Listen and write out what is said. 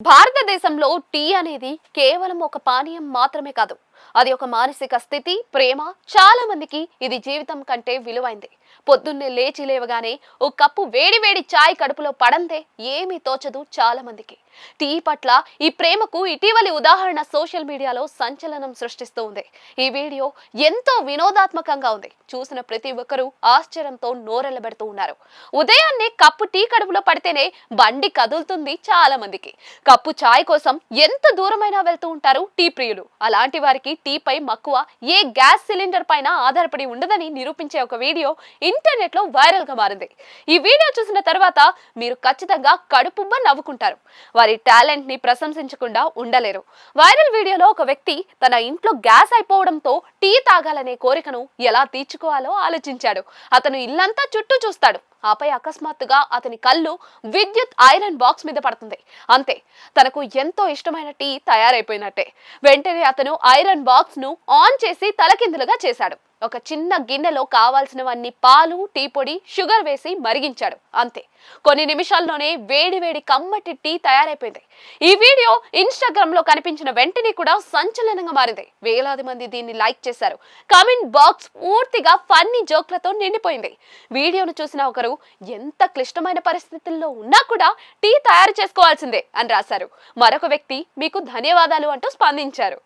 భారతదేశంలో టీ అనేది కేవలం ఒక పానీయం మాత్రమే కాదు. అది ఒక మానసిక స్థితి ప్రేమ. చాలా మందికి ఇది జీవితం కంటే విలువైంది. పొద్దున్నే లేచి లేవగానే ఓ కప్పు వేడి వేడి చాయ్ కడుపులో పడందే ఏమీ తోచదు చాలా మందికి. టీ పట్ల ఈ ప్రేమకు ఇటీవలి ఉదాహరణ సోషల్ మీడియాలో సంచలనం సృష్టిస్తూ ఉంది. ఈ వీడియో ఎంతో వినోదాత్మకంగా ఉంది. చూసిన ప్రతి ఒక్కరూ ఆశ్చర్యంతో నోరెళ్ళబెడుతూ ఉన్నారు. ఉదయాన్నే కప్పు టీ కడుపులో పడితేనే బండి కదులుతుంది చాలా మందికి. కప్పు చాయ్ కోసం ఎంత దూరమైనా వెళ్తూ ఉంటారు టీ ప్రియులు. అలాంటి వారికి టీపై మక్కువ ఏ గ్యాస్ సిలిండర్ పైన ఆధారపడి ఉండదని నిరూపించే ఒక వీడియో ఇంటర్నెట్లో వైరల్గా మారింది. ఈ వీడియో చూసిన తర్వాత మీరు ఖచ్చితంగా కడుపుబ్బ నవ్వుకుంటారు. వారి టాలెంట్ని ప్రశంసించకుండా ఉండలేరు. వైరల్ వీడియోలో ఒక వ్యక్తి తన ఇంట్లో గ్యాస్ అయిపోవడంతో టీ తాగాలనే కోరికను ఎలా తీర్చుకోవాలో ఆలోచించాడు. అతను ఇల్లంతా చుట్టూ చూస్తాడు. ఆపై అకస్మాత్తుగా అతని కళ్ళు విద్యుత్ ఐరన్ బాక్స్ మీద పడుతుంది. అంతే తనకు ఎంతో ఇష్టమైన టీ తయారైపోయినట్టే. వెంటనే అతను ఐరన్ బాక్స్ను ఆన్ చేసి తలకిందులుగా చేశాడు. ఒక చిన్న గిన్నెలో కావాల్సినవన్నీ పాలు టీ పొడి షుగర్ వేసి మరిగించాడు. అంతే. కొన్ని నిమిషాల్లోనే వేడి వేడి కమ్మటి టీ తయారైపోయింది. ఈ వీడియో ఇన్స్టాగ్రామ్లో కనిపించిన వెంటనే కూడా సంచలనంగా మారింది. వేలాది మంది దీన్ని లైక్ చేశారు. కామెంట్ బాక్స్ పూర్తిగా ఫన్నీ జోక్లతో నిండిపోయింది. వీడియోను చూసిన ఒకరు ఎంత క్లిష్టమైన పరిస్థితుల్లో ఉన్నా కూడా టీ తయారు చేసుకోవాల్సిందే అని రాశారు. మరొక వ్యక్తి మీకు ధన్యవాదాలు అంటూ స్పందించారు.